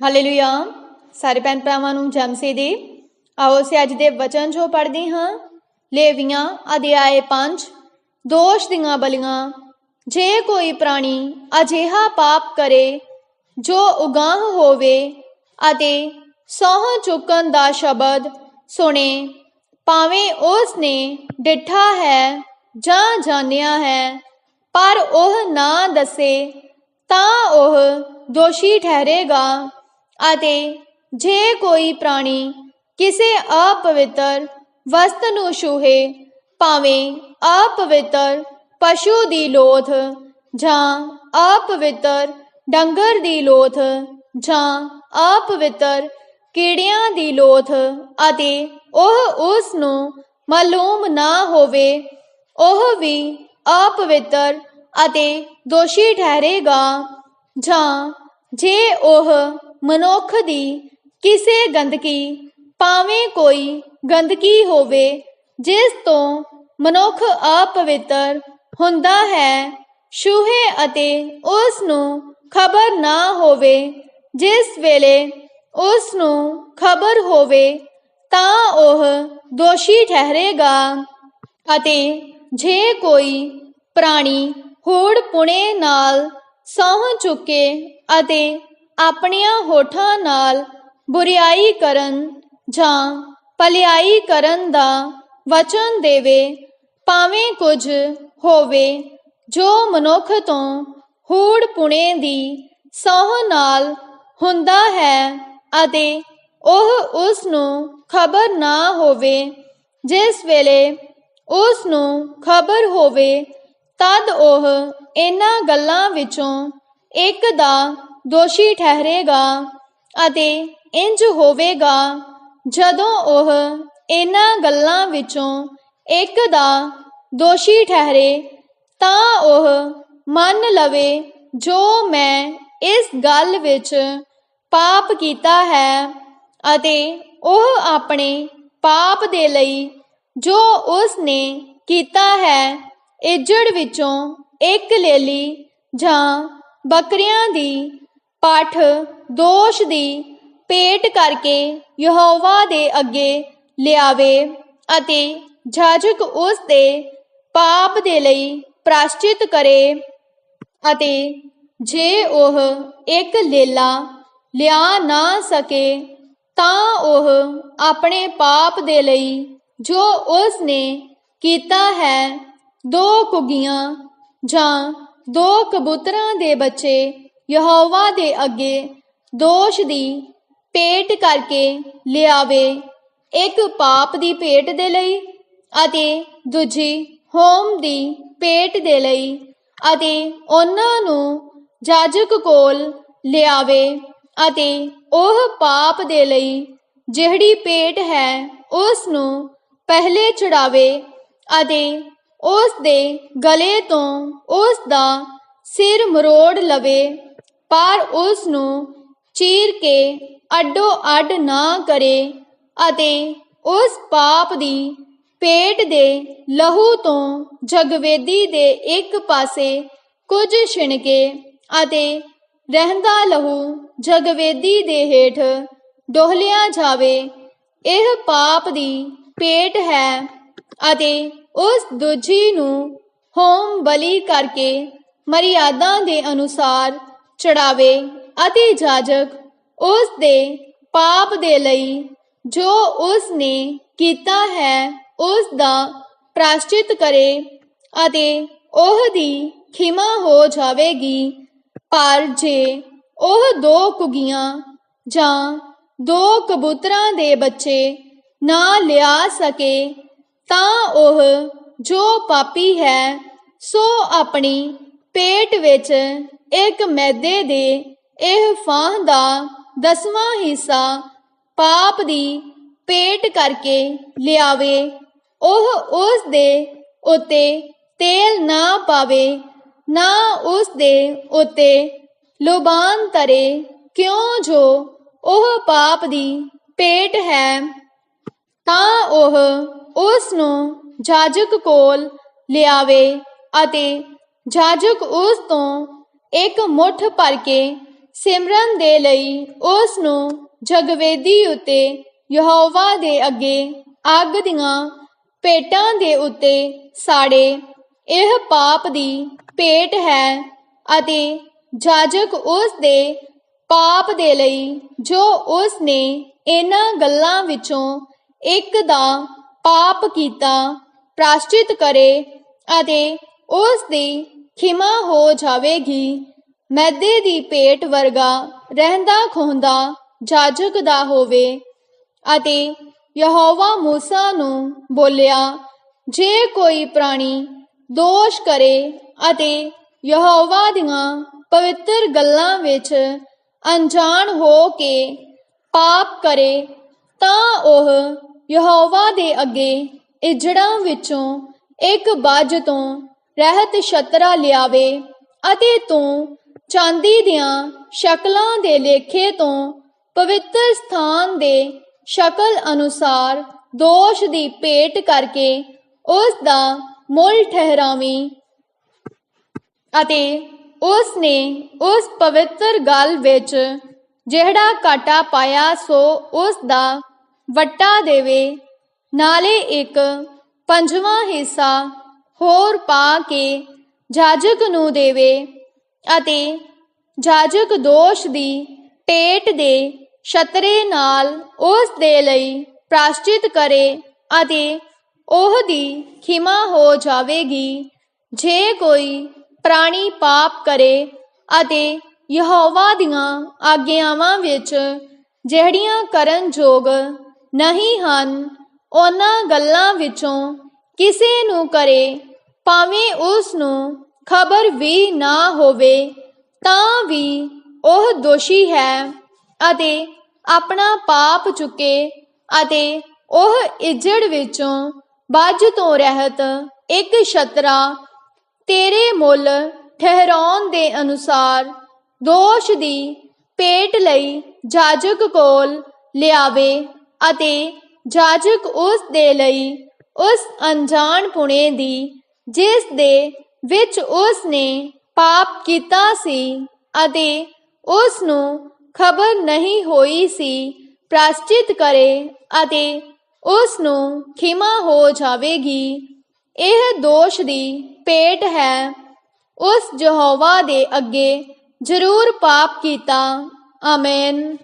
Hallelujah ਸਾਰੇ ਭੈਣ ਭਰਾਵਾਂ ਨੂੰ ਜਮਸੇ ਦੇ। ਆਓ ਅਸੀਂ ਅੱਜ ਦੇ ਵਚਨ ਜੋ ਪੜ੍ਹਦੇ ਹਾਂ। ਲੇਵੀਆਂ, ਅਧਿਆਏ 5 ਦੋਸ਼ ਦੀਆਂ ਬਲੀਆਂ। ਜੇ ਕੋਈ ਪ੍ਰਾਣੀ ਅਜਿਹਾ ਪਾਪ ਕਰੇ, ਜੋ ਉਗਾਹ ਹੋਵੇ ਅਤੇ ਸਹੁੰ ਚੁੱਕਣ ਦਾ ਸ਼ਬਦ ਸੁਣੇ, ਭਾਵੇਂ ਉਸ ਨੇ ਡਿੱਠਾ ਹੈ ਜਾਂ ਜਾਣਿਆ ਹੈ, ਪਰ ਉਹ ਨਾ ਦੱਸੇ, ਤਾਂ ਉਹ ਦੋਸ਼ੀ ਠਹਿਰੇਗਾ। ਅਤੇ ਜੇ ਕੋਈ ਪ੍ਰਾਣੀ ਕਿਸੇ ਅਪਵਿੱਤਰ ਵਸਤ ਨੂੰ ਛੂਹੇ, ਭਾਵੇਂ ਅਪਵਿੱਤਰ ਪਸ਼ੂ ਦੀ ਲੋਥ ਜਾਂ ਅਪਵਿੱਤਰ ਡੰਗਰ ਦੀ ਲੋਥ ਜਾਂ ਅਪਵਿੱਤਰ ਕੀੜਿਆਂ ਦੀ ਲੋਥ ਅਤੇ ਉਹ ਉਸ ਨੂੰ ਮਾਲੂਮ ਨਾ ਹੋਵੇ, ਉਹ ਵੀ ਅਪਵਿੱਤਰ ਅਤੇ ਦੋਸ਼ੀ ਠਹਿਰੇਗਾ ਜਾਂ ਜੇ ਉਹ ਮਨੁੱਖ ਦੀ ਕਿਸੇ ਗੰਦਗੀ, ਭਾਵੇਂ ਕੋਈ ਗੰਦਗੀ ਹੋਵੇ, ਜਿਸ ਤੋਂ ਮਨੁੱਖ ਅਪਵਿੱਤਰ ਹੁੰਦਾ ਹੈ, ਛੂਹੇ ਅਤੇ ਉਸ ਨੂੰ ਖਬਰ ਨਾ ਹੋਵੇ, ਜਿਸ ਵੇਲੇ ਉਸ ਨੂੰ ਖਬਰ ਹੋਵੇ, ਤਾਂ ਉਹ ਦੋਸ਼ੀ ਠਹਿਰੇਗਾ ਅਤੇ ਜੇ ਕੋਈ ਪ੍ਰਾਣੀ ਹੋੜ ਪੁਣੇ ਨਾਲ ਸਹੁੰ ਚੁੱਕੇ ਅਤੇ ਆਪਣੀਆਂ ਹੋਠਾਂ ਨਾਲ ਬੁਰੀਾਈ ਕਰਨ ਜਾਂ ਭਲਾਈ ਕਰਨ ਦਾ ਵਚਨ ਦੇਵੇ, ਭਾਵੇਂ ਕੁਝ ਹੋਵੇ, ਜੋ ਮਨੁੱਖ ਤੋਂ ਹੂੜ ਪੁਣੇ ਦੀ ਸਹੁੰ ਨਾਲ ਹੁੰਦਾ ਹੈ ਅਤੇ ਉਹ ਉਸ ਨੂੰ ਖਬਰ ਨਾ ਹੋਵੇ, ਜਿਸ ਵੇਲੇ ਉਸ ਨੂੰ ਖਬਰ ਹੋਵੇ, ਤਦ ਉਹ ਇਹਨਾਂ ਗੱਲਾਂ ਵਿੱਚੋਂ ਇੱਕ ਦਾ ਦੋਸ਼ੀ ਠਹਿਰੇਗਾ ਅਤੇ ਇੰਜ ਹੋਵੇਗਾ ਜਦੋਂ ਉਹ ਇਹਨਾਂ ਗੱਲਾਂ ਵਿੱਚੋਂ ਇੱਕ ਦਾ ਦੋਸ਼ੀ ਠਹਿਰੇ, ਤਾਂ ਉਹ ਮੰਨ ਲਵੇ, ਜੋ ਮੈਂ ਇਸ ਗੱਲ ਵਿੱਚ ਪਾਪ ਕੀਤਾ ਹੈ ਅਤੇ ਉਹ ਆਪਣੇ ਪਾਪ ਦੇ ਲਈ ਜੋ ਉਸ ਨੇ ਕੀਤਾ ਹੈ, ਇੱਜੜ ਵਿੱਚੋਂ ਇੱਕ ਲੇਲੀ ਜਾਂ ਬੱਕਰੀਆਂ ਦੀ ਪਾਠ ਦੋਸ਼ ਦੀ ਪੇਟ ਕਰਕੇ ਯਹੋਵਾ ਦੇ ਅੱਗੇ ਲਿਆਵੇ ਅਤੇ ਜਾਜਕ ਉਸ ਦੇ ਪਾਪ ਦੇ ਲਈ ਪ੍ਰਾਸ਼ਚਿਤ ਕਰੇ ਅਤੇ ਜੇ ਉਹ ਇੱਕ ਲੇਲਾ ਲਿਆ ਨਾ ਸਕੇ ਤਾਂ ਉਹ ਆਪਣੇ ਪਾਪ ਦੇ ਲਈ ਜੋ ਉਸ ਨੇ ਕੀਤਾ ਹੈ, ਦੋ ਕੁਗੀਆਂ ਜਾਂ ਦੋ ਕਬੂਤਰਾਂ ਦੇ ਬੱਚੇ ਯਹੋਵਾ ਦੇ ਅੱਗੇ ਦੋਸ਼ ਦੀ ਪੇਟ ਕਰਕੇ ਲਿਆਵੇ, ਇੱਕ ਪਾਪ ਦੀ ਪੇਟ ਦੇ ਲਈ ਅਤੇ ਦੂਜੀ ਹੋਮ ਦੀ ਪੇਟ ਦੇ ਲਈ ਅਤੇ ਉਹਨਾਂ ਨੂੰ ਜਾਜਕ ਕੋਲ ਲਿਆਵੇ ਅਤੇ ਉਹ ਪਾਪ ਦੇ ਲਈ ਜਿਹੜੀ ਪੇਟ ਹੈ ਉਸ ਨੂੰ ਪਹਿਲੇ ਚੜਾਵੇ ਅਤੇ ਉਸ ਦੇ ਗਲੇ ਤੋਂ ਉਸ ਦਾ ਸਿਰ ਮਰੋੜ ਲਵੇ। ਪਰ ਉਸ ਨੂੰ ਚੀਰ ਕੇ ਅੱਡੋ ਅੱਡ ਨਾ ਕਰੇ ਅਤੇ ਉਸ ਪਾਪ ਦੀ ਪੇਟ ਦੇ ਲਹੂ ਤੋਂ ਜਗਵੇਦੀ ਦੇ ਇੱਕ ਪਾਸੇ ਕੁਝ ਛਿਣਕੇ ਅਤੇ ਰਹਿੰਦਾ ਲਹੂ ਜਗਵੇਦੀ ਦੇ ਹੇਠ ਡੋਹਲਿਆ ਜਾਵੇ, ਇਹ ਪਾਪ ਦੀ ਪੇਟ ਹੈ ਅਤੇ ਉਸ ਦੂਜੀ ਨੂੰ ਹੋਮ ਬਲੀ ਕਰਕੇ ਮਰਿਆਦਾ ਦੇ ਅਨੁਸਾਰ ਚੜਾਵੇ ਅਤੇ ਜਾਜਕ, ਉਸ ਦੇ ਪਾਪ ਦੇ ਲਈ ਜੋ ਉਸ ਨੇ ਕੀਤਾ ਹੈ, ਉਸ ਦਾ ਪ੍ਰਾਸ਼ਚਿਤ ਕਰੇ ਅਤੇ ਉਹ ਦੀ ਖਿਮਾ ਹੋ ਜਾਵੇਗੀ। ਪਰ ਜੇ ਉਹ ਦੋ ਕੁਗੀਆਂ ਜਾਂ ਦੋ ਕਬੂਤਰਾਂ ਦੇ ਬੱਚੇ ਨਾ ਲਿਆ ਸਕੇ, ਤਾਂ ਉਹ ਜੋ ਪਾਪੀ ਹੈ, ਸੋ ਆਪਣੀ ਪੇਟ ਵਿੱਚ ਇੱਕ ਮੈਦੇ ਦੇ ਇਹ ਫਾਹ ਦਾ ਦਸਵਾਂ ਹਿੱਸਾ ਪਾਪ ਦੀ ਪੇਟ ਕਰਕੇ ਲਿਆਵੇ, ਉਹ ਉਸ ਦੇ ਉਤੇ ਤੇਲ ਨਾ ਪਾਵੇ, ਨਾ ਉਸ ਦੇ ਉਤੇ ਲੋਬਾਨ ਤਰੇ ਕਿਉਂ ਜੋ ਉਹ ਪਾਪ ਦੀ ਪੇਟ ਹੈ, ਤਾਂ ਉਹ ਉਸ ਨੂੰ ਜਾਜਕ ਕੋਲ ਲਿਆਵੇ ਅਤੇ ਜਾਜਕ ਉਸ ਤੋਂ ਇੱਕ ਮੁੱਠ ਭਰ ਕੇ ਸਿਮਰਨ ਦੇ ਲਈ ਉਸ ਨੂੰ ਜਗਵੇਦੀ ਉੱਤੇ ਯਹੋਵਾ ਦੇ ਅੱਗੇ ਅੱਗ ਦੀਆਂ ਪੇਟਾਂ ਦੇ ਉੱਤੇ ਸਾੜੇ। ਇਹ ਪਾਪ ਦੀ ਪੇਟ ਹੈ ਅਤੇ ਜਾਜਕ ਉਸ ਦੇ ਪਾਪ ਦੇ ਲਈ ਜੋ ਉਸ ਨੇ ਇਹਨਾਂ ਗੱਲਾਂ ਵਿੱਚੋਂ ਇੱਕ ਦਾ ਪਾਪ ਕੀਤਾ, ਪ੍ਰਾਸ਼ਚਿਤ ਕਰੇ ਅਤੇ ਉਸ ਦੀ ਖਿਮਾ ਹੋ ਜਾਵੇਗੀ। ਮੈਦੇ ਦੀ ਪੇਟ ਵਰਗਾ, ਰਹਿੰਦਾ ਖੋਹੰਦਾ ਜਾਜਕ ਦਾ ਹੋਵੇ। ਅਤੇ ਯਹੋਵਾ ਮੂਸਾ ਨੂੰ ਬੋਲਿਆ, ਜੇ ਕੋਈ ਪ੍ਰਾਣੀ ਦੋਸ਼ ਕਰੇ ਅਤੇ ਯਹੋਵਾ ਦੀਆਂ ਪਵਿੱਤਰ ਗੱਲਾਂ ਵਿੱਚ ਅਣਜਾਣ ਹੋ ਕੇ ਪਾਪ ਕਰੇ, ਤਾਂ ਉਹ ਯਹੋਵਾ ਦੇ ਅੱਗੇ ਇਜੜਾਂ ਵਿੱਚੋਂ ਇੱਕ ਬਾਜ ਤੋਂ ਰਹਿਤ ਛਤਰਾ ਲਿਆਵੇ, ਅਤੇ ਤੂੰ ਚਾਂਦੀ ਦੀਆਂ ਸ਼ਕਲਾਂ ਦੇ ਲੇਖੇ ਤੋਂ ਪਵਿੱਤਰ ਸਥਾਨ ਦੇ ਸ਼ਕਲ ਅਨੁਸਾਰ ਦੋਸ਼ ਦੀ ਭੇਟ ਕਰਕੇ ਉਸ ਦਾ ਮੁੱਲ ਠਹਿਰਾਵੀਂ। ਅਤੇ ਉਸ ਨੇ ਉਸ ਪਵਿੱਤਰ ਗੱਲ ਵਿੱਚ ਜਿਹੜਾ ਕਾਟਾ ਪਾਇਆ, ਸੋ ਉਸ ਦਾ ਵੱਟਾ ਦੇਵੇ। ਨਾਲੇ ਇੱਕ ਪੰਜਵਾਂ ਹਿੱਸਾ ਹੋਰ ਪਾ ਕੇ ਜਾਜਕ ਨੂੰ ਦੇਵੇ ਅਤੇ ਜਾਜਕ ਦੋਸ਼ ਦੀ ਪੇਟ ਦੇ ਛਤਰੇ ਨਾਲ ਉਸ ਦੇ ਲਈ ਪ੍ਰਾਸ਼ਚਿਤ ਕਰੇ ਅਤੇ ਉਹ ਦੀ ਖਿਮਾ ਹੋ ਜਾਵੇਗੀ। ਜੇ ਕੋਈ ਪ੍ਰਾਣੀ ਪਾਪ ਕਰੇ ਅਤੇ ਯਹੋਵਾ ਦੀਆਂ ਆਗਿਆਵਾਂ ਵਿੱਚ ਜਿਹੜੀਆਂ ਕਰਨ ਯੋਗ ਨਹੀਂ ਹਨ, ਉਹਨਾਂ ਗੱਲਾਂ ਵਿੱਚੋਂ ਕਿਸੇ ਨੂੰ ਕਰੇ, ਭਾਵੇਂ ਉਸ ਨੂੰ ਖਬਰ ਵੀ ਨਾ ਹੋਵੇ, ਤਾਂ ਵੀ ਉਹ ਦੋਸ਼ੀ ਹੈ ਅਤੇ ਆਪਣਾ ਪਾਪ ਚੁੱਕੇ ਅਤੇ ਉਹ ਇੱਜੜ ਵਿੱਚੋਂ ਬਾਝ ਤੋਂ ਰਹਿਤ ਇੱਕ ਛਤਰਾ ਤੇਰੇ ਮੁੱਲ ਠਹਿਰਾਉਣ ਦੇ ਅਨੁਸਾਰ ਦੋਸ਼ ਦੀ ਪੇਟ ਲਈ ਜਾਜਕ ਕੋਲ ਲਿਆਵੇ ਅਤੇ ਜਾਜਕ ਉਸ ਦੇ ਲਈ ਉਸ ਅਣਜਾਣ ਪੁਣੇ ਦੀ, ਜਿਸ ਦੇ ਵਿੱਚ ਉਸ ਨੇ ਪਾਪ ਕੀਤਾ ਸੀ ਅਤੇ ਉਸ ਨੂੰ ਖਬਰ ਨਹੀਂ ਹੋਈ ਸੀ, ਪ੍ਰਾਸ਼ਚਿਤ ਕਰੇ ਅਤੇ ਉਸ ਨੂੰ ਖਿਮਾ ਹੋ ਜਾਵੇਗੀ। ਇਹ ਦੋਸ਼ ਦੀ ਪੇਟ ਹੈ। ਉਸ ਯਹੋਵਾ ਦੇ ਅੱਗੇ ਜ਼ਰੂਰ ਪਾਪ ਕੀਤਾ। ਆਮੇਨ।